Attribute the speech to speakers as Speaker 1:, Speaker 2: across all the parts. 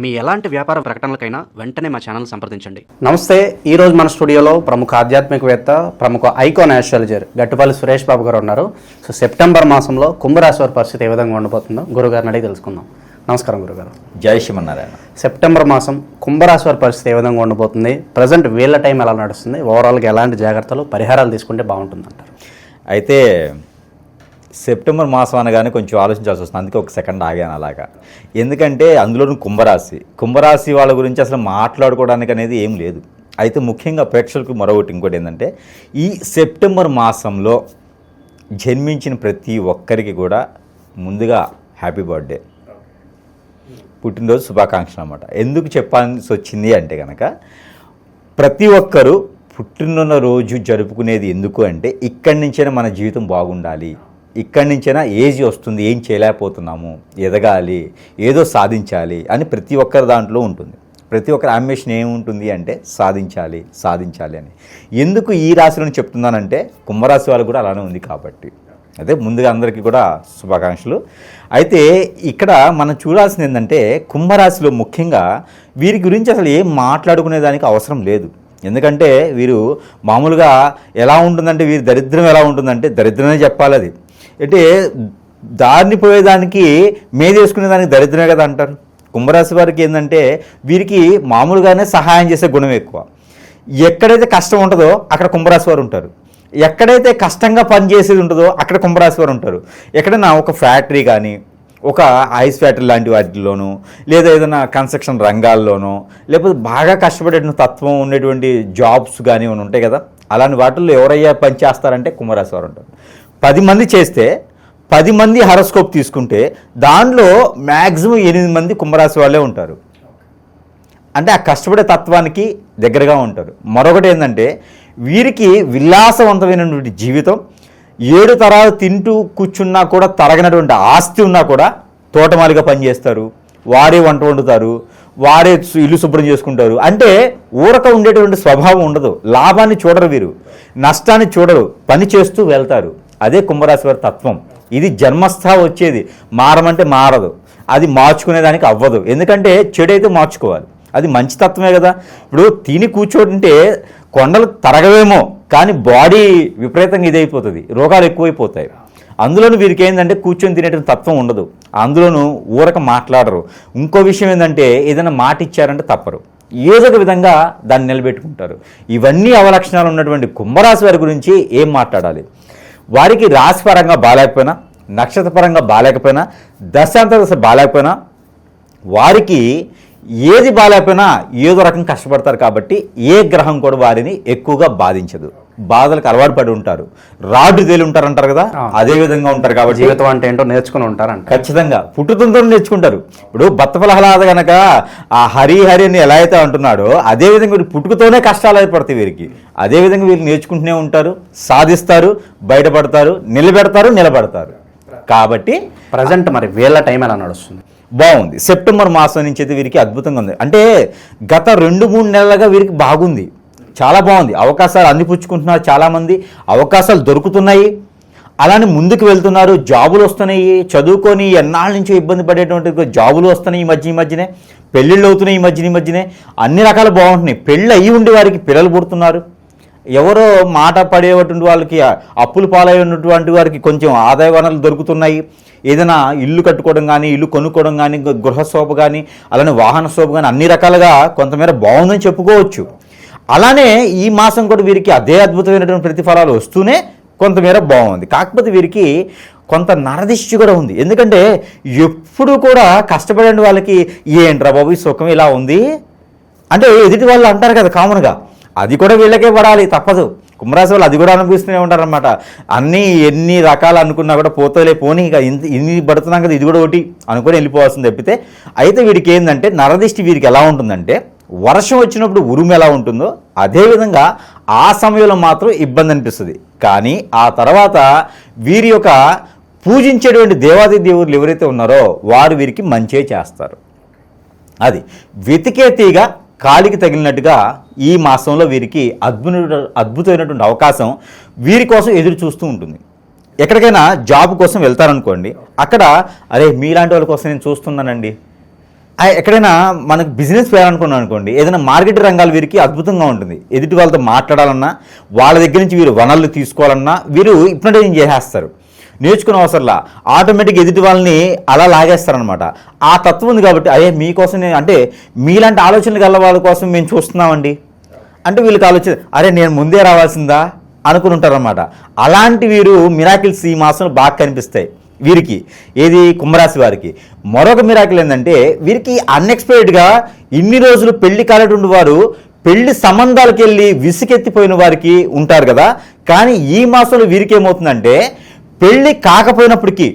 Speaker 1: మీ ఎలాంటి వ్యాపార ప్రకటనలకైనా వెంటనే మా ఛానల్ సంప్రదించండి.
Speaker 2: నమస్తే ఈ రోజు మన స్టూడియోలో ప్రముఖ ఆధ్యాత్మికవేత్త ప్రముఖ ఐకాన్ ఆస్ట్రాలజర్ గట్టుపల్లి సురేష్ బాబు గారు ఉన్నారు. సో సెప్టెంబర్ మాసంలో కుంభరాశి వారి పరిస్థితి ఏ విధంగా ఉండబోతుందో గురుగారిని అడిగి తెలుసుకుందాం. నమస్కారం గురుగారు.
Speaker 3: జై శ్రీమన్నారాయణ.
Speaker 2: సెప్టెంబర్ మాసం కుంభరాశి వారి పరిస్థితి ఏ విధంగా ఉండబోతుంది? ప్రజెంట్ వీళ్ళ టైం ఎలా నడుస్తుంది? ఓవరాల్గా ఎలాంటి జాగ్రత్తలు పరిహారాలు తీసుకుంటే బాగుంటుంది అంటారు
Speaker 3: అయితే సెప్టెంబర్ మాసం అనగానే కొంచెం ఆలోచించాల్సి వస్తుంది. అందుకే ఒక సెకండ్ ఆగాను అలాగా. ఎందుకంటే అందులోనూ కుంభరాశి. కుంభరాశి వాళ్ళ గురించి అసలు మాట్లాడుకోవడానికి అనేది ఏం లేదు. అయితే ముఖ్యంగా ప్రేక్షకులకు మరొకటి ఇంకోటి ఏంటంటే ఈ సెప్టెంబర్ మాసంలో జన్మించిన ప్రతి ఒక్కరికి కూడా ముందుగా హ్యాపీ బర్త్డే. పుట్టినరోజు శుభాకాంక్షలు అనమాట ఎందుకు చెప్పాల్సి వచ్చింది అంటే కనుక ప్రతి ఒక్కరూ పుట్టిన రోజు జరుపుకునేది ఎందుకు అంటే ఇక్కడి నుంచైనా మన జీవితం బాగుండాలి. ఇక్కడి నుంచైనా ఏజ్ వస్తుంది ఏం చేయలేకపోతున్నాము ఎదగాలి ఏదో సాధించాలి అని ప్రతి ఒక్కరి దాంట్లో ఉంటుంది. ప్రతి ఒక్కరి అంబిషన్ ఏముంటుంది అంటే సాధించాలి సాధించాలి అని. ఎందుకు ఈ రాశిలో చెప్తున్నానంటే కుంభరాశి వాళ్ళు కూడా అలానే ఉంది కాబట్టి. అదే ముందుగా అందరికీ కూడా శుభాకాంక్షలు. అయితే ఇక్కడ మనం చూడాల్సింది ఏంటంటే కుంభరాశిలో ముఖ్యంగా వీరి గురించి అసలు ఏం మాట్లాడుకునే దానికి అవసరం లేదు. ఎందుకంటే వీరు మామూలుగా ఎలా ఉంటుందంటే వీరి దరిద్రం ఎలా ఉంటుందంటే దరిద్రమే చెప్పాలి అది. అంటే దారిని పోయేదానికి మేదేసుకునే దానికి దరిద్రమే కదా అంటారు. కుంభరాశి వారికి ఏంటంటే వీరికి మామూలుగానే సహాయం చేసే గుణం ఎక్కువ. ఎక్కడైతే కష్టం ఉంటుందో అక్కడ కుంభరాశి వారు ఉంటారు. ఎక్కడైతే కష్టంగా పనిచేసేది ఉంటుందో అక్కడ కుంభరాశి వారు ఉంటారు. ఎక్కడైనా ఒక ఫ్యాక్టరీ కానీ ఒక ఐస్ ఫ్యాక్టరీ లాంటి వాటిలోనూ లేదా ఏదైనా కన్స్ట్రక్షన్ రంగాల్లోనూ లేకపోతే బాగా కష్టపడేటువంటి తత్వం ఉండేటువంటి జాబ్స్ కానీ ఏమైనా ఉంటాయి కదా? అలాంటి వాటిల్లో ఎవరయ్యా పని చేస్తారంటే కుంభరాశి వారు ఉంటారు. పది మంది చేస్తే పది మంది హరస్కోప్ తీసుకుంటే దానిలో మ్యాక్సిమం ఎనిమిది మంది కుంభరాశి వాళ్ళే ఉంటారు. అంటే ఆ కష్టపడే తత్వానికి దగ్గరగా ఉంటారు. మరొకటి ఏంటంటే వీరికి విలాసవంతమైనటువంటి జీవితం ఏడు తరాలు తింటూ కూర్చున్నా కూడా తరగనటువంటి ఆస్తి ఉన్నా కూడా తోటమాలిగా పనిచేస్తారు. వారే వంట వండుతారు. వారే ఇల్లు శుభ్రం చేసుకుంటారు. అంటే ఊరక ఉండేటువంటి స్వభావం ఉండదు. లాభాన్ని చూడరు వీరు. నష్టాన్ని చూడరు. పని చేస్తూ వెళ్తారు. అదే కుంభరాశి వారి తత్వం. ఇది జన్మస్థా వచ్చేది. మారమంటే మారదు. అది మార్చుకునేదానికి అవ్వదు. ఎందుకంటే చెడు అయితే మార్చుకోవాలి. అది మంచి తత్వమే కదా. ఇప్పుడు తిని కూర్చోంటే కొండలు తరగవేమో కానీ బాడీ విపరీతంగా ఇదైపోతుంది. రోగాలు ఎక్కువైపోతాయి. అందులోనూ వీరికి ఏంటంటే కూర్చొని తినేటువంటి తత్వం ఉండదు. అందులోనూ ఊరక మాట్లాడరు. ఇంకో విషయం ఏంటంటే ఏదైనా మాట ఇచ్చారంటే తప్పరు. ఏదో ఒక విధంగా దాన్ని నిలబెట్టుకుంటారు. ఇవన్నీ అవలక్షణాలు ఉన్నటువంటి కుంభరాశి వారి గురించి ఏం మాట్లాడాలి? వారికి రాశిపరంగా బాగాలేకపోయినా నక్షత్రపరంగా బాగాలేకపోయినా దశాంత దశ బాగాలేకపోయినా వారికి ఏది బాగాలేకపోయినా ఏదో రకం కష్టపడతారు కాబట్టి ఏ గ్రహం కూడా వారిని ఎక్కువగా బాధించదు. బాధలకు అలవాటు పడి ఉంటారు. రాడ్డు తేలి ఉంటారు అంటారు కదా అదే విధంగా ఉంటారు కాబట్టి
Speaker 2: జీవితం అంటే ఏంటో నేర్చుకుని ఉంటారంట.
Speaker 3: ఖచ్చితంగా. పుట్టుతుంతో నేర్చుకుంటారు. ఇప్పుడు బత్త ప్రహ్లాద గనక ఆ హరి హరి అని ఎలా అయితే అంటున్నాడో అదే విధంగా వీరు పుట్టుకతోనే కష్టాలు అయిపడతాయి వీరికి. అదే విధంగా వీళ్ళు నేర్చుకుంటూనే ఉంటారు సాధిస్తారు బయటపడతారు నిలబెడతారు నిలబడతారు. కాబట్టి
Speaker 2: ప్రజెంట్ మరి వీళ్ళ టైం ఎలా నడుస్తుంది?
Speaker 3: బాగుంది. సెప్టెంబర్ మాసం నుంచి అయితే వీరికి అద్భుతంగా ఉంది. అంటే గత రెండు మూడు నెలలుగా వీరికి బాగుంది. చాలా బాగుంది. అవకాశాలు అందిపుచ్చుకుంటున్నారు చాలామంది. అవకాశాలు దొరుకుతున్నాయి. అలానే ముందుకు వెళ్తున్నారు. జాబులు వస్తున్నాయి. చదువుకొని ఎన్నాళ్ళ నుంచో ఇబ్బంది పడేటువంటి జాబులు వస్తున్నాయి ఈ మధ్య ఈ మధ్యనే. పెళ్ళిళ్ళు అవుతున్నాయి ఈ మధ్యన ఈ మధ్యనే. అన్ని రకాలు బాగుంటున్నాయి. పెళ్ళి అయ్యి ఉండే వారికి పిల్లలు పుడుతున్నారు. ఎవరో మాట పడేటువంటి వాళ్ళకి అప్పులు పాలైనటువంటి వారికి కొంచెం ఆదాయ వనరులు దొరుకుతున్నాయి. ఏదైనా ఇల్లు కట్టుకోవడం కానీ ఇల్లు కొనుక్కోవడం కానీ గృహ శోభ కానీ అలానే వాహన శోభ కానీ అన్ని రకాలుగా కొంతమేర బాగుందని చెప్పుకోవచ్చు. అలానే ఈ మాసం కూడా వీరికి అదే అద్భుతమైనటువంటి ప్రతిఫలాలు వస్తూనే కొంతమేర బాగుంది. కాకపోతే వీరికి కొంత నరదిష్టి కూడా ఉంది. ఎందుకంటే ఎప్పుడు కూడా కష్టపడే వాళ్ళకి ఏంట్రా బాబు ఈ సుఖం ఇలా ఉంది? అంటే ఎదుటి వాళ్ళు అంటారు కదా కామన్గా అది కూడా వీళ్ళకే పడాలి తప్పదు. కుంభరాశి వాళ్ళు అది కూడా అనుభవిస్తూనే ఉంటారనమాట అన్నీ ఎన్ని రకాలు అనుకున్నా కూడా పోతలే పోనీ ఇక ఇంత ఇన్ని పడుతున్నాం కదా ఇది కూడా ఒకటి అనుకొని వెళ్ళిపోవాల్సింది తప్పితే అయితే వీడికి ఏంటంటే నరదిష్టి వీరికి ఎలా ఉంటుందంటే వర్షం వచ్చినప్పుడు ఉరుము ఎలా ఉంటుందో అదేవిధంగా ఆ సమయంలో మాత్రం ఇబ్బంది అనిపిస్తుంది. కానీ ఆ తర్వాత వీరి యొక్క పూజించేటువంటి దేవాది దేవుళ్ళు ఎవరైతే ఉన్నారో వారు వీరికి మంచే చేస్తారు. అది వెతికే తీగ కాలికి తగిలినట్టుగా ఈ మాసంలో వీరికి అద్భుత అద్భుతమైనటువంటి అవకాశం వీరి కోసం ఎదురు చూస్తూ ఉంటుంది. ఎక్కడికైనా జాబ్ కోసం వెళ్తారనుకోండి అక్కడ అరే మీలాంటి వాళ్ళ కోసం నేను చూస్తున్నానండి. ఎక్కడైనా మనకు బిజినెస్ చేయాలనుకున్నాం అనుకోండి ఏదైనా మార్కెట్ రంగాలు వీరికి అద్భుతంగా ఉంటుంది. ఎదుటి వాళ్ళతో మాట్లాడాలన్నా వాళ్ళ దగ్గర నుంచి వీరు వనరులు తీసుకోవాలన్నా వీరు హిప్నటైజింగ్ చేసేస్తారు? నేర్చుకున్న అవసరంలా ఆటోమేటిక్ ఎదుటి వాళ్ళని అలా లాగేస్తారనమాట ఆ తత్వం ఉంది కాబట్టి అయ్యే మీకోసం నేను అంటే మీలాంటి ఆలోచనలు గల వాళ్ళ కోసం మేము చూస్తున్నామండి. అంటే వీళ్ళకి ఆలోచన అరే నేను ముందే రావాల్సిందా? అనుకుని ఉంటారనమాట అలాంటి వీరు మిరాకిల్స్ ఈ మాసంలో బాగా కనిపిస్తాయి. వీరికి ఏది కుంభరాశి వారికి. మరొక మిరాకిల్ ఏంటంటే వీరికి అన్ఎక్స్పెక్టెడ్గా ఇన్ని రోజులు పెళ్ళి కాలేటువంటి వారు పెళ్ళి సంబంధాలకు వెళ్ళి విసుకెత్తిపోయిన వారికి ఉంటారు కదా. కానీ ఈ మాసంలో వీరికి ఏమవుతుందంటే పెళ్ళి కాకపోయినప్పటికీ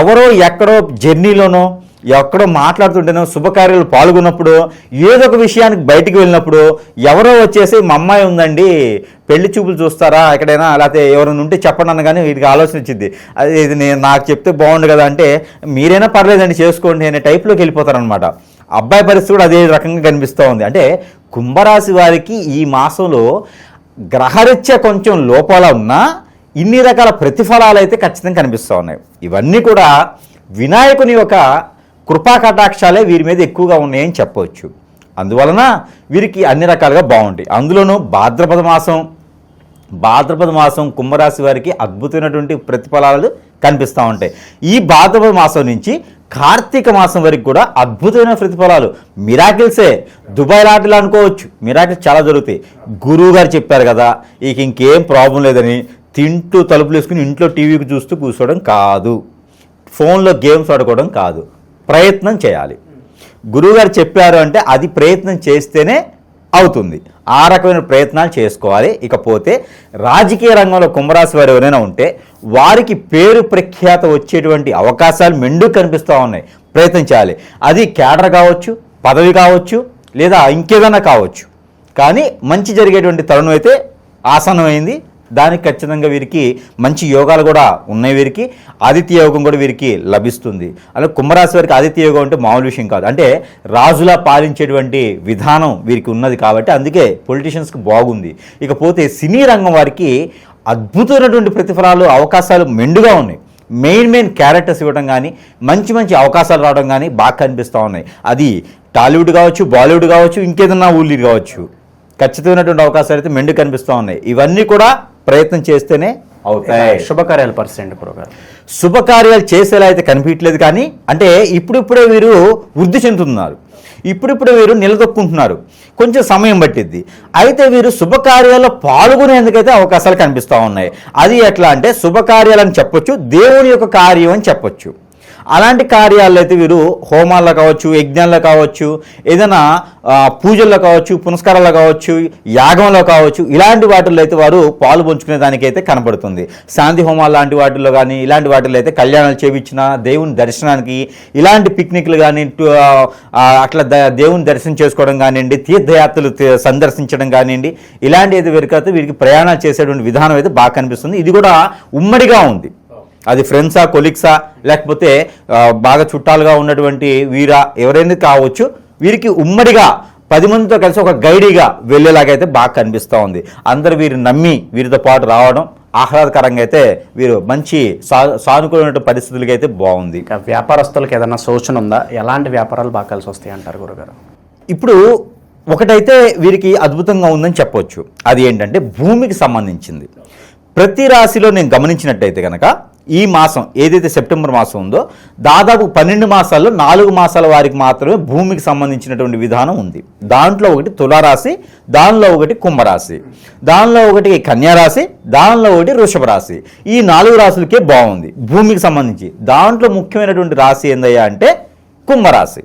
Speaker 3: ఎవరో ఎక్కడో జర్నీలోనో ఎక్కడో మాట్లాడుతుంటేనో శుభకార్యాలు పాల్గొన్నప్పుడు ఏదో ఒక విషయానికి బయటికి వెళ్ళినప్పుడు ఎవరో వచ్చేసి మా అమ్మాయి ఉందండి పెళ్ళి చూపులు చూస్తారా ఎక్కడైనా? లేకపోతే ఎవరైనా ఉంటే చెప్పండి అనగానే వీటికి ఆలోచన వచ్చింది. అది ఇది నేను నాకు చెప్తే బాగుండు కదా అంటే మీరైనా పర్లేదండి చేసుకోండి అనే టైప్లోకి వెళ్ళిపోతారనమాట అబ్బాయి పరిస్థితి కూడా అదే రకంగా కనిపిస్తూ ఉంది. అంటే కుంభరాశి వారికి ఈ మాసంలో గ్రహరీత్యా కొంచెం లోపాల ఉన్నా ఇన్ని రకాల ప్రతిఫలాలు అయితే ఖచ్చితంగా కనిపిస్తూ ఉన్నాయి. ఇవన్నీ కూడా వినాయకుని యొక్క కృపా కటాక్షాలే వీరి మీద ఎక్కువగా ఉన్నాయని చెప్పవచ్చు. అందువలన వీరికి అన్ని రకాలుగా బాగుంటాయి. అందులోనూ భాద్రపద మాసం భాద్రపద మాసం కుంభరాశి వారికి అద్భుతమైనటువంటి ప్రతిఫలాలు కనిపిస్తూ ఉంటాయి. ఈ భాద్రపద మాసం నుంచి కార్తీక మాసం వరకు కూడా అద్భుతమైన ప్రతిఫలాలు. మిరాకిల్సే దుబాయ్ లాటలు అనుకోవచ్చు. మిరాకిల్స్ చాలా జరుగుతాయి. గురువు గారు చెప్పారు కదా ఇక ఇంకేం ప్రాబ్లం లేదని తింటూ తలుపులు వేసుకుని ఇంట్లో టీవీకి చూస్తూ కూర్చోవడం కాదు. ఫోన్లో గేమ్స్ ఆడుకోవడం కాదు. ప్రయత్నం చేయాలి. గురువుగారు చెప్పారు అంటే అది ప్రయత్నం చేస్తేనే అవుతుంది. ఆ రకమైన ప్రయత్నాలు చేసుకోవాలి. ఇకపోతే రాజకీయ రంగంలో కుంభరాశి వారు ఎవరైనా ఉంటే వారికి పేరు ప్రఖ్యాత వచ్చేటువంటి అవకాశాలు మెండు కనిపిస్తూ ఉన్నాయి. ప్రయత్నం చేయాలి. అది క్యాడర్ కావచ్చు పదవి కావచ్చు లేదా ఇంకేదైనా కావచ్చు. కానీ మంచి జరిగేటువంటి తరుణం అయితే ఆసనమైంది దానికి ఖచ్చితంగా వీరికి మంచి యోగాలు కూడా ఉన్నాయి వీరికి. ఆదిత్య యోగం కూడా వీరికి లభిస్తుంది. అలా కుంభరాశి వారికి ఆదిత్య యోగం అంటే మామూలు విషయం కాదు. అంటే రాజులా పాలించేటువంటి విధానం వీరికి ఉన్నది కాబట్టి అందుకే పొలిటీషియన్స్కి బాగుంది. ఇకపోతే సినీ రంగం వారికి అద్భుతమైనటువంటి ప్రతిఫలాలు అవకాశాలు మెండుగా ఉన్నాయి. మెయిన్ మెయిన్ క్యారెక్టర్స్ ఇవ్వడం కానీ మంచి మంచి అవకాశాలు రావడం కానీ బాగా కనిపిస్తూ ఉన్నాయి. అది టాలీవుడ్ కావచ్చు బాలీవుడ్ కావచ్చు ఇంకేదన్నా ఊళ్ళీ కావచ్చు. ఖచ్చితమైనటువంటి అవకాశాలు అయితే మెండు కనిపిస్తూ ఉన్నాయి. ఇవన్నీ కూడా ప్రయత్నం చేస్తేనే అవుతాయి.
Speaker 2: శుభకార్యాలు గురుగారు
Speaker 3: శుభకార్యాలు చేసేలా అయితే కనిపించట్లేదు కానీ అంటే ఇప్పుడిప్పుడే వీరు వృద్ధి చెందుతున్నారు. ఇప్పుడిప్పుడే వీరు నిలదొక్కుంటున్నారు. కొంచెం సమయం పట్టిద్ది. అయితే వీరు శుభకార్యాల్లో పాల్గొనేందుకైతే అవకాశాలు కనిపిస్తూ ఉన్నాయి. అది ఎట్లా అంటే శుభకార్యాలని చెప్పొచ్చు దేవుని యొక్క కార్యం అని చెప్పొచ్చు. అలాంటి కార్యాలు అయితే వీరు హోమాల్లో కావచ్చు యజ్ఞాల్లో కావచ్చు ఏదైనా పూజల్లో కావచ్చు పునస్కారాల్లో కావచ్చు యాగంలో కావచ్చు ఇలాంటి వాటిల్లో అయితే వారు పాలు పంచుకునే దానికైతే కనబడుతుంది శాంతి హోమాలు లాంటి వాటిల్లో కానీ ఇలాంటి వాటిల్లో అయితే కళ్యాణాలు చేయించిన దేవుని దర్శనానికి ఇలాంటి పిక్నిక్లు కానీ టు- అట్లా ద- దేవుని దర్శనం చేసుకోవడం కానివ్వండి తీర్థయాత్రలు సందర్శించడం కానివ్వండి ఇలాంటి అయితే వీరికైతే వీరికి ప్రయాణాలు చేసేటువంటి విధానం అయితే బాగా కనిపిస్తుంది. ఇది కూడా ఉమ్మడిగా ఉంది. అది ఫ్రెండ్సా కొలీగ్సా లేకపోతే బాగా చుట్టాలుగా ఉన్నటువంటి వీరా ఎవరైనా కావచ్చు వీరికి ఉమ్మడిగా పది మందితో కలిసి ఒక గైడీగా వెళ్ళేలాగైతే బాగా కనిపిస్తూ ఉంది. అందరు వీరు నమ్మి వీరితో పాటు రావడం ఆహ్లాదకరంగా అయితే వీరు మంచి సా సానుకూలమైన పరిస్థితులకి అయితే బాగుంది
Speaker 2: వ్యాపారస్తులకు ఏదైనా సూచన ఉందా? ఎలాంటి వ్యాపారాలు బాగా కలిసి వస్తాయి అంటారు గురుగారు?
Speaker 3: ఇప్పుడు ఒకటైతే వీరికి అద్భుతంగా ఉందని చెప్పొచ్చు. అది ఏంటంటే భూమికి సంబంధించింది. ప్రతి రాశిలో నేను గమనించినట్టయితే కనుక ఈ మాసం ఏదైతే సెప్టెంబర్ మాసం ఉందో దాదాపు పన్నెండు మాసాల్లో నాలుగు మాసాల వారికి మాత్రమే భూమికి సంబంధించినటువంటి విధానం ఉంది. దాంట్లో ఒకటి తులారాశి దానిలో ఒకటి కుంభరాశి దానిలో ఒకటి కన్యారాశి దానిలో ఒకటి వృషభ రాశి. ఈ నాలుగు రాశులకే బాగుంది భూమికి సంబంధించి. దాంట్లో ముఖ్యమైనటువంటి రాశి ఏందయ్యా అంటే కుంభరాశి.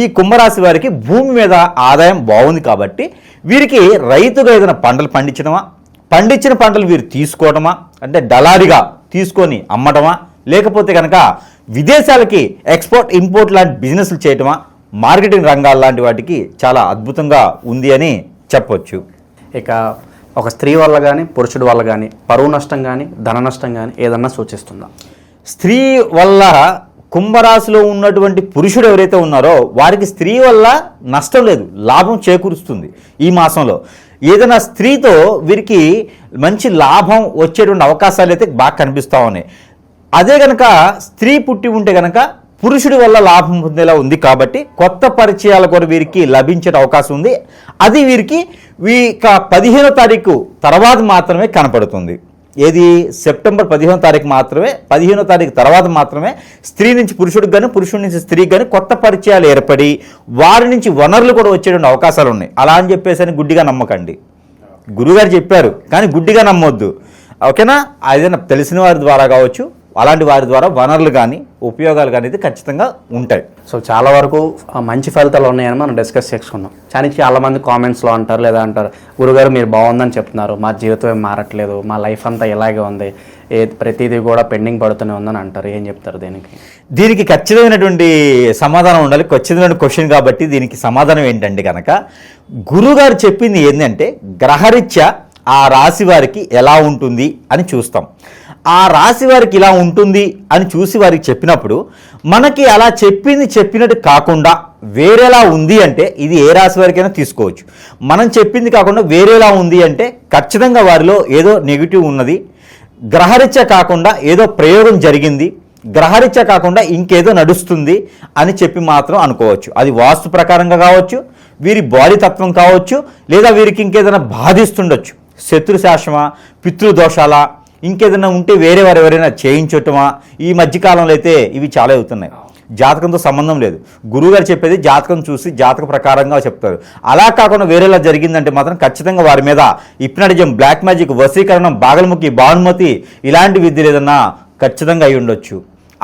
Speaker 3: ఈ కుంభరాశి వారికి భూమి మీద ఆదాయం బాగుంది కాబట్టి వీరికి రైతుగా ఏదైనా పంటలు పండించడమా? పండించిన పంటలు వీరు తీసుకోవడమా? అంటే డలారిగా తీసుకొని అమ్మటమా? లేకపోతే కనుక విదేశాలకి ఎక్స్పోర్ట్ ఇంపోర్ట్ లాంటి బిజినెస్లు చేయటమా? మార్కెటింగ్ రంగాల లాంటి వాటికి చాలా అద్భుతంగా ఉంది అని చెప్పొచ్చు.
Speaker 2: ఇక ఒక స్త్రీ వల్ల కానీ పురుషుడి వల్ల కానీ పరువు నష్టం కానీ ధన నష్టం కానీ ఏదన్నా సూచిస్తుందా?
Speaker 3: స్త్రీ వల్ల కుంభరాశిలో ఉన్నటువంటి పురుషుడు ఎవరైతే ఉన్నారో వారికి స్త్రీ వల్ల నష్టం లేదు లాభం చేకూరుస్తుంది ఈ మాసంలో. ఏదైనా స్త్రీతో వీరికి మంచి లాభం వచ్చేటువంటి అవకాశాలు అయితే బాగా కనిపిస్తూ ఉన్నాయి. అదే కనుక స్త్రీ పుట్టి ఉంటే కనుక పురుషుడి వల్ల లాభం పొందేలా ఉంది కాబట్టి కొత్త పరిచయాల కూడా వీరికి లభించే అవకాశం ఉంది. అది వీరికి వీ పదిహేనో తారీఖు తర్వాత మాత్రమే కనపడుతుంది. ఏది? సెప్టెంబర్ పదిహేనో తారీఖు మాత్రమే పదిహేనో తారీఖు తర్వాత మాత్రమే స్త్రీ నుంచి పురుషుడికి కానీ పురుషుడి నుంచి స్త్రీకి కానీ కొత్త పరిచయాలు ఏర్పడి వారి నుంచి వనరులు కూడా వచ్చేటువంటి అవకాశాలు ఉన్నాయి. అలా అని చెప్పేసి అని గుడ్డిగా నమ్మకండి. గురుగారు చెప్పారు కానీ గుడ్డిగా నమ్మొద్దు. ఓకేనా? ఏదైనా తెలిసిన వారి ద్వారా కావచ్చు అలాంటి వారి ద్వారా వనరులు కానీ ఉపయోగాలు కానీ ఖచ్చితంగా ఉంటాయి.
Speaker 2: సో చాలా వరకు మంచి ఫలితాలు ఉన్నాయని మనం డిస్కస్ చేసుకున్నాం. కానీ చాలా మంది కామెంట్స్లో అంటారు లేదా అంటారు గురుగారు మీరు బాగుందని చెప్తున్నారు. మా జీవితం ఏం మారట్లేదు. మా లైఫ్ అంతా ఇలాగే ఉంది. ఏ ప్రతిదీ కూడా పెండింగ్ పడుతూనే ఉందని అంటారు. ఏం చెప్తారు దీనికి?
Speaker 3: దీనికి ఖచ్చితమైనటువంటి సమాధానం ఉండాలి. ఖచ్చితమైన క్వశ్చన్ కాబట్టి దీనికి సమాధానం ఏంటంటే కనుక గురుగారు చెప్పింది ఏంటంటే గ్రహరీత్యా ఆ రాశి వారికి ఎలా ఉంటుంది అని చూస్తాం. ఆ రాశి వారికి ఇలా ఉంటుంది అని చూసి వారికి చెప్పినప్పుడు మనకి అలా చెప్పింది చెప్పినట్టు కాకుండా వేరేలా ఉంది అంటే ఇది ఏ రాశి వారికైనా తీసుకోవచ్చు. మనం చెప్పింది కాకుండా వేరేలా ఉంది అంటే ఖచ్చితంగా వారిలో ఏదో నెగిటివ్ ఉన్నది గ్రహరీత్య కాకుండా ఏదో ప్రయోగం జరిగింది గ్రహరీత్య కాకుండా ఇంకేదో నడుస్తుంది అని చెప్పి మాత్రం అనుకోవచ్చు. అది వాస్తు ప్రకారంగా కావచ్చు వీరి బాడీ తత్వం కావచ్చు లేదా వీరికి ఇంకేదైనా బాధిస్తుండొచ్చు. శత్రు శాసమా పితృదోషాల ఇంకేదైనా ఉంటే వేరే వారు ఎవరైనా చేయించటమా? ఈ మధ్యకాలంలో అయితే ఇవి చాలా అవుతున్నాయి. జాతకంతో సంబంధం లేదు. గురువుగారు చెప్పేది జాతకం చూసి జాతక ప్రకారంగా చెప్తారు. అలా కాకుండా వేరేలా జరిగిందంటే మాత్రం ఖచ్చితంగా వారి మీద ఇప్నాటిజం బ్లాక్ మ్యాజిక్ వశీకరణం బాగలముఖి భానుమతి ఇలాంటి విద్యలు ఏదన్నా ఖచ్చితంగా అయి ఉండొచ్చు.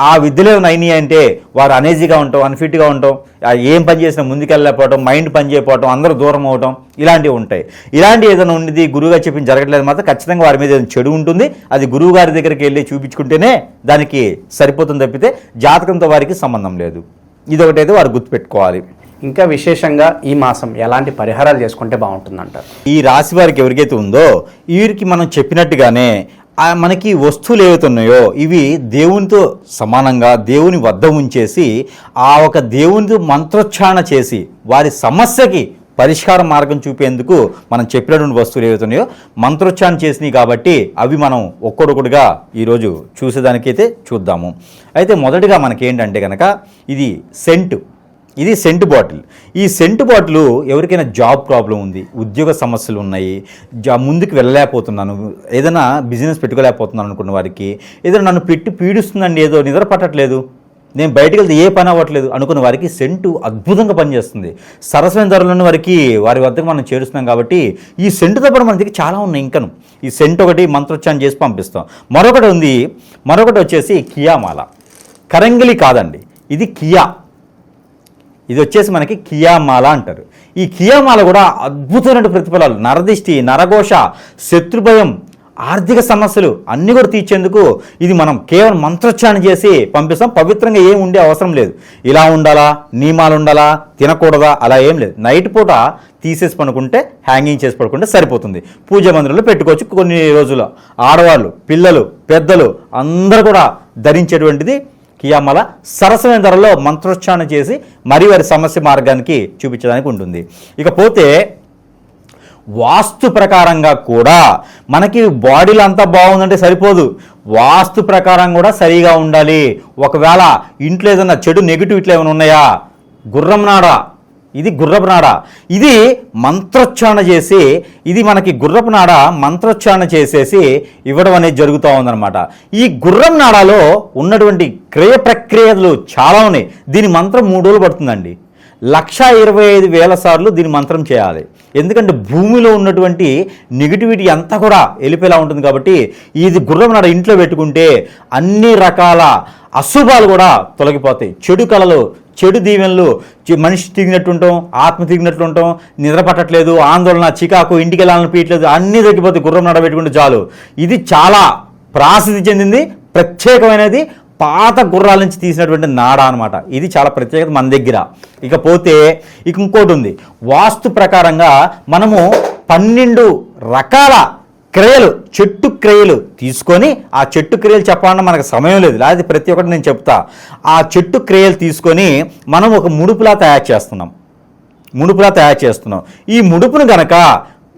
Speaker 3: ఆ విద్యలో అయినాయి అంటే వారు అనేజీగా ఉంటాం అన్ఫిట్గా ఉంటాం ఆ ఏం పని చేసినా ముందుకెళ్ళలేకపోవడం మైండ్ పని చేయకపోవడం అందరూ దూరం అవడం ఇలాంటివి ఉంటాయి. ఇలాంటి ఏదైనా ఉండేది గురువుగారు చెప్పిన జరగట్లేదు మాత్రం ఖచ్చితంగా వారి మీద ఏదైనా చెడు ఉంటుంది. అది గురువు గారి దగ్గరికి వెళ్ళి చూపించుకుంటేనే దానికి సరిపోతుంది తప్పితే జాతకంతో వారికి సంబంధం లేదు. ఇది ఒకటైతే వారు గుర్తుపెట్టుకోవాలి.
Speaker 2: ఇంకా విశేషంగా ఈ మాసం ఎలాంటి పరిహారాలు చేసుకుంటే బాగుంటుందంటారు?
Speaker 3: ఈ రాశి వారికి ఎవరికైతే ఉందో వీరికి మనం చెప్పినట్టుగానే మనకి వస్తువులు ఏవైతున్నాయో ఇవి దేవునితో సమానంగా దేవుని వద్ద ఉంచేసి ఆ ఒక దేవునితో మంత్రోచ్చారణ చేసి వారి సమస్యకి పరిష్కార మార్గం చూపేందుకు మనం చెప్పినటువంటి వస్తువులు ఏవైతున్నాయో మంత్రోచ్చారణ చేసినాయి కాబట్టి అవి మనం ఒక్కొక్కటిగా ఈరోజు చూసేదానికైతే చూద్దాము. అయితే మొదటిగా మనకేంటంటే కనుక ఇది సెంట్. ఇది సెంట్ బాటిల్. ఈ సెంటు బాటిల్ ఎవరికైనా జాబ్ ప్రాబ్లం ఉంది ఉద్యోగ సమస్యలు ఉన్నాయి జా ముందుకు వెళ్ళలేకపోతున్నాను ఏదైనా బిజినెస్ పెట్టుకోలేకపోతున్నాను అనుకున్న వారికి ఏదైనా నన్ను పెట్టి పీడిస్తుందండి ఏదో నిద్ర పట్టట్లేదు నేను బయటకు వెళ్తే ఏ పని అవ్వట్లేదు అనుకున్న వారికి సెంటు అద్భుతంగా పనిచేస్తుంది. సరసమైన ధరలను వారికి వారి వద్దకు మనం చేరుస్తున్నాం కాబట్టి ఈ సెంటుతో పాటు మన దగ్గర చాలా ఉన్నాయి ఇంకను. ఈ సెంట్ ఒకటి మంత్రోచ్చారం చేసి పంపిస్తాం. మరొకటి ఉంది మరొకటి వచ్చేసి కియామాల కరంగిలి కాదండి ఇది కియా. ఇది వచ్చేసి మనకి కియామాల అంటారు. ఈ కియామాల కూడా అద్భుతమైన ప్రతిఫలాలు. నరదిష్టి నరఘోష శత్రుభయం ఆర్థిక సమస్యలు అన్నీ కూడా తీర్చేందుకు ఇది మనం కేవలం మంత్రోచ్చారణ చేసి పంపిస్తాం. పవిత్రంగా ఏం ఉండే అవసరం లేదు. ఇలా ఉండాలా? నియమాలు ఉండాలా? తినకూడదా? అలా ఏం లేదు. నైట్ పూట తీసేసి పనుకుంటే హ్యాంగింగ్ చేసి పడుకుంటే సరిపోతుంది. పూజ మందిరంలో పెట్టుకోవచ్చు. కొన్ని రోజులు ఆడవాళ్ళు పిల్లలు పెద్దలు అందరూ కూడా ధరించేటువంటిది కియామల సరసమైన ధరలో మంత్రోచ్చారణ చేసి మరి వారి సమస్య మార్గానికి చూపించడానికి ఉంటుంది. ఇకపోతే వాస్తు ప్రకారంగా కూడా మనకి బాడీలో అంతా బాగుందంటే సరిపోదు. వాస్తు ప్రకారం కూడా సరిగా ఉండాలి. ఒకవేళ ఇంట్లో ఏదైనా చెడు నెగిటివ్ ఇట్లా ఏమైనా ఉన్నాయా? గుర్రం నాడ? ఇది గుర్రపునాడ ఇది మంత్రోచ్చారణ చేసి ఇది మనకి గుర్రపు నాడ మంత్రోచ్చారణ చేసేసి ఇవ్వడం అనేది జరుగుతూ ఉందన్నమాట. ఈ గుర్రం నాడాలో ఉన్నటువంటి క్రియ ప్రక్రియలు చాలా ఉన్నాయి. దీని మంత్రం మూడు రోజులు పడుతుందండి. లక్ష ఇరవై ఐదు వేల సార్లు దీని మంత్రం చేయాలి. ఎందుకంటే భూమిలో ఉన్నటువంటి నెగిటివిటీ అంతా కూడా వెళ్ళిపోయేలా ఉంటుంది కాబట్టి ఇది గుర్రం నాడ ఇంట్లో పెట్టుకుంటే అన్ని రకాల అశుభాలు కూడా తొలగిపోతాయి. చెడు కళలు చెడు దీవెనలు మనిషి తిరిగినట్టు ఉంటాం ఆత్మ తిరిగినట్లు ఉంటాం నిద్ర పట్టట్లేదు ఆందోళన చికాకు ఇంటికి వెళ్ళాలని పీయట్లేదు అన్నీ తగ్గిపోతే గుర్రం నడబెట్టుకుంటే చాలు. ఇది చాలా ప్రాసిద్ధి చెందింది ప్రత్యేకమైనది పాత గుర్రాల నుంచి తీసినటువంటి నాడ అనమాట ఇది చాలా ప్రత్యేకత మన దగ్గర. ఇకపోతే ఇక ఇంకోటి ఉంది. వాస్తు ప్రకారంగా మనము పన్నెండు రకాల క్రియలు చెట్టు క్రియలు తీసుకొని ఆ చెట్టు క్రియలు చెప్పాలన్నా మనకు సమయం లేదు. లేదా ప్రతి ఒక్కటి నేను చెప్తా. ఆ చెట్టు క్రియలు తీసుకొని మనం ఒక ముడుపులా తయారు చేస్తున్నాం. ముడుపులా తయారు చేస్తున్నాం. ఈ ముడుపును గనక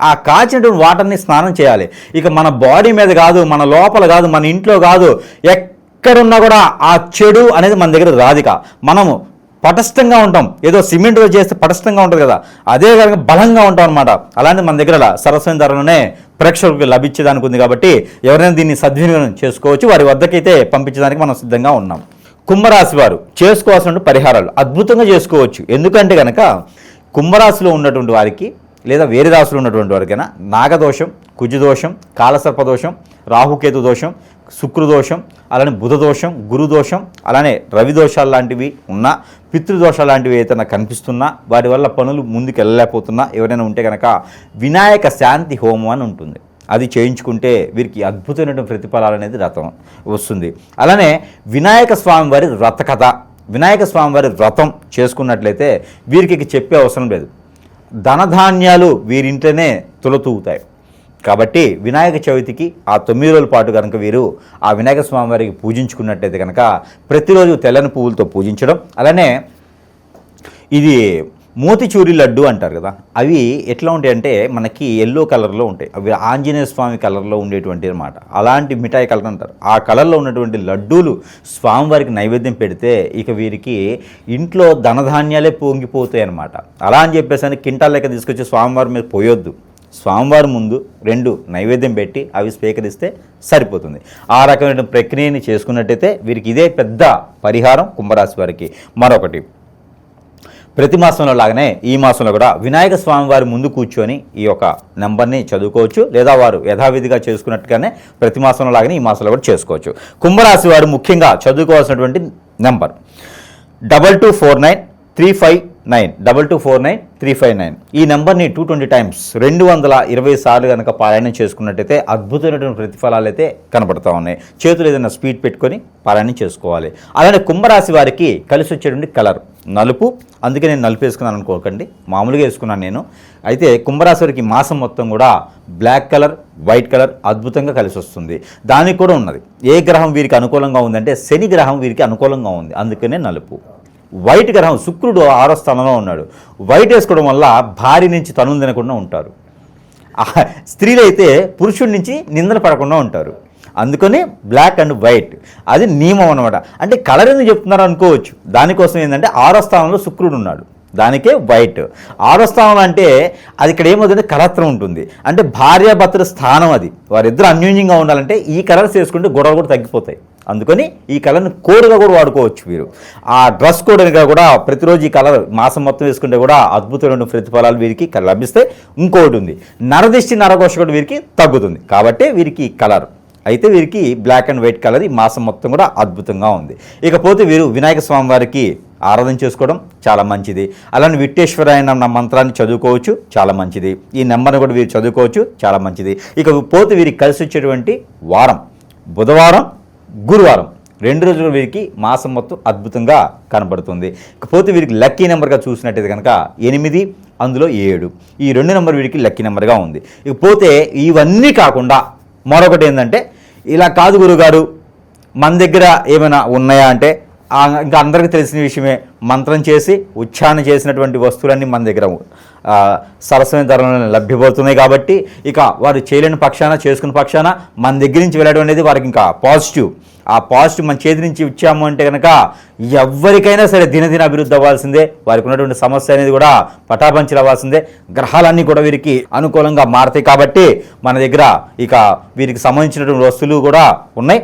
Speaker 3: ఆ కాచినటువంటి వాటర్ని స్నానం చేయాలి. ఇక మన బాడీ మీద కాదు మన లోపల కాదు మన ఇంట్లో కాదు ఎక్కడున్నా కూడా ఆ చెడు అనేది మన దగ్గర రాదిక మనము పటస్థంగా ఉంటాం. ఏదో సిమెంట్తో చేస్తే పటస్థంగా ఉంటుంది కదా. అదే కనుక బలంగా ఉంటాం అనమాట అలాంటి మన దగ్గర సరస్వతి ధరలోనే ప్రేక్షకులకు లభించేదానికి ఉంది కాబట్టి ఎవరైనా దీన్ని సద్వినియోగం చేసుకోవచ్చు. వారి వద్దకైతే పంపించడానికి మనం సిద్ధంగా ఉన్నాం. కుంభరాశి వారు చేసుకోవాల్సిన పరిహారాలు అద్భుతంగా చేసుకోవచ్చు. ఎందుకంటే కనుక కుంభరాశిలో ఉన్నటువంటి వారికి లేదా వేరే రాశులు ఉన్నటువంటి వారికైనా నాగదోషం కుజదోషం కాలసర్పదోషం రాహుకేతు దోషం శుక్రదోషం అలానే బుధదోషం గురుదోషం అలానే రవి దోషాలు లాంటివి ఉన్నా పితృదోషాలు లాంటివి ఏదైనా కనిపిస్తున్నా వాటి వల్ల పనులు ముందుకు వెళ్ళలేకపోతున్నా ఎవరైనా ఉంటే కనుక వినాయక శాంతి హోమం అని ఉంటుంది. అది చేయించుకుంటే వీరికి అద్భుతమైనటువంటి ప్రతిఫలాలు అనేది రథం వస్తుంది. అలానే వినాయక స్వామి వారి వ్రత కథ వినాయక స్వామి వారి వ్రతం చేసుకున్నట్లయితే వీరికి చెప్పే అవసరం లేదు. ధనధాన్యాలు వీరింట్లోనే తులతూగుతాయి. కాబట్టి వినాయక చవితికి ఆ తొమ్మిది రోజుల పాటు కనుక వీరు ఆ వినాయక స్వామి వారికి పూజించుకున్నట్టయితే కనుక ప్రతిరోజు తెల్లని పువ్వులతో పూజించడం. అలానే ఇది మోతిచూరి లడ్డు అంటారు కదా అవి ఎట్లా ఉంటాయంటే మనకి ఎల్లో కలర్లో ఉంటాయి. అవి ఆంజనేయ స్వామి కలర్లో ఉండేటువంటి అనమాట అలాంటి మిఠాయి కలర్ అంటారు. ఆ కలర్లో ఉన్నటువంటి లడ్డూలు స్వామివారికి నైవేద్యం పెడితే ఇక వీరికి ఇంట్లో ధనధాన్యాలే పొంగిపోతాయి అనమాట అలా అని చెప్పేసి అని కింటాల లెక్క తీసుకొచ్చి స్వామివారి మీద పోయొద్దు. స్వామివారి ముందు రెండు నైవేద్యం పెట్టి అవి స్వీకరిస్తే సరిపోతుంది. ఆ రకమైన ప్రక్రియని చేసుకున్నట్టయితే వీరికి ఇదే పెద్ద పరిహారం కుంభరాశి వారికి. మరొకటి ప్రతి మాసంలో లాగానే ఈ మాసంలో కూడా వినాయక స్వామి వారి ముందు కూర్చొని ఈ యొక్క నెంబర్ని చదువుకోవచ్చు లేదా వారు యథావిధిగా చేసుకున్నట్టుగానే ప్రతి మాసంలో లాగానే ఈ మాసంలో కూడా చేసుకోవచ్చు. కుంభరాశి వారు ముఖ్యంగా చదువుకోవాల్సినటువంటి number. Double two four nine three five nine double two four nine three five nine. ఈ నెంబర్ని టూ ట్వంటీ టైమ్స్ రెండు వందల ఇరవై సార్లు కనుక పారాయణం చేసుకున్నట్టయితే అద్భుతమైనటువంటి ప్రతిఫలాలు అయితే కనపడతా ఉన్నాయి. చేతులు ఏదైనా స్పీడ్ పెట్టుకొని పారాయణం చేసుకోవాలి. అలానే కుంభరాశి వారికి కలిసి వచ్చేటువంటి కలర్. నలుపు. అందుకే నేను నలుపు వేసుకున్నాను అనుకోకండి. మామూలుగా వేసుకున్నాను నేను. అయితే కుంభరాశి వారికి మాసం మొత్తం కూడా బ్లాక్ కలర్ వైట్ కలర్ అద్భుతంగా కలిసి వస్తుంది. దానికి కూడా ఉన్నది. ఏ గ్రహం వీరికి అనుకూలంగా ఉందంటే శని గ్రహం వీరికి అనుకూలంగా ఉంది. అందుకనే నలుపు. వైట్ గ్రహం శుక్రుడు ఆరో స్థానంలో ఉన్నాడు. వైట్ వేసుకోవడం వల్ల భార్య నుంచి తనులు తినకుండా ఉంటారు. స్త్రీలు అయితే పురుషుడి నుంచి నిందన పడకుండా ఉంటారు. అందుకని బ్లాక్ అండ్ వైట్. అది నియమం అనమాట అంటే కలర్ ఎందుకు చెప్తున్నారు అనుకోవచ్చు. దానికోసం ఏంటంటే ఆరో స్థానంలో శుక్రుడు ఉన్నాడు. దానికే వైట్. ఆరో స్థానం అంటే అది ఇక్కడ ఏమవుతుందంటే కలత్రం ఉంటుంది. అంటే భార్యాభర్తల స్థానం అది. వారిద్దరు అన్యోన్యంగా ఉండాలంటే ఈ కలర్స్ వేసుకుంటే గొడవలు కూడా తగ్గిపోతాయి. అందుకని ఈ కలర్ని కోడుగా కూడా వాడుకోవచ్చు మీరు. ఆ డ్రెస్ కోడ్గా కూడా ప్రతిరోజు ఈ కలర్ మాసం మొత్తం వేసుకుంటే కూడా అద్భుతమైన ప్రతిఫలాలు వీరికి లభిస్తాయి ఇంకోటి ఉంది. నరదిష్టి నరఘోష కూడా వీరికి తగ్గుతుంది. కాబట్టి వీరికి ఈ కలర్ అయితే వీరికి బ్లాక్ అండ్ వైట్ కలర్ ఈ మాసం మొత్తం కూడా అద్భుతంగా ఉంది. ఇకపోతే వీరు వినాయక స్వామి వారికి ఆరాధన చేసుకోవడం చాలా మంచిది. అలానే విట్టేశ్వరాయ అన్న మంత్రాన్ని చదువుకోవచ్చు చాలా మంచిది. ఈ నెంబర్ని కూడా వీరు చదువుకోవచ్చు చాలా మంచిది. ఇక పోతే వీరికి కలిసి వచ్చేటువంటి వారం బుధవారం గురువారం. రెండు రోజులు వీరికి మాసం మొత్తం అద్భుతంగా కనబడుతుంది. ఇకపోతే వీరికి లక్కీ నెంబర్గా చూసినట్టయితే కనుక ఎనిమిది అందులో ఏడు. ఈ రెండు నెంబర్ వీరికి లక్కీ నెంబర్గా ఉంది. ఇకపోతే ఇవన్నీ కాకుండా మరొకటి ఏంటంటే ఇలా కాదు గురుగారు మన దగ్గర ఏమైనా ఉన్నాయా అంటే ఇంకా అందరికీ తెలిసిన విషయమే. మంత్రం చేసి ఉచ్చారణ చేసినటువంటి వస్తువులన్నీ మన దగ్గర సరసమైన ధరలను లభ్యపడుతున్నాయి కాబట్టి ఇక వారు చేయలేని పక్షాన చేసుకున్న పక్షాన మన దగ్గర నుంచి వెళ్ళడం అనేది వారికి ఇంకా పాజిటివ్. ఆ పాజిటివ్ మన చేతి నుంచి ఇచ్చాము అంటే కనుక ఎవరికైనా సరే దినదిన అభివృద్ధి అవ్వాల్సిందే. వారికి ఉన్నటువంటి సమస్య అనేది కూడా పటాపంచలు అవ్వాల్సిందే. గ్రహాలన్నీ కూడా వీరికి అనుకూలంగా మారతాయి కాబట్టి మన దగ్గర ఇక వీరికి సంబంధించినటువంటి వస్తువులు కూడా ఉన్నాయి.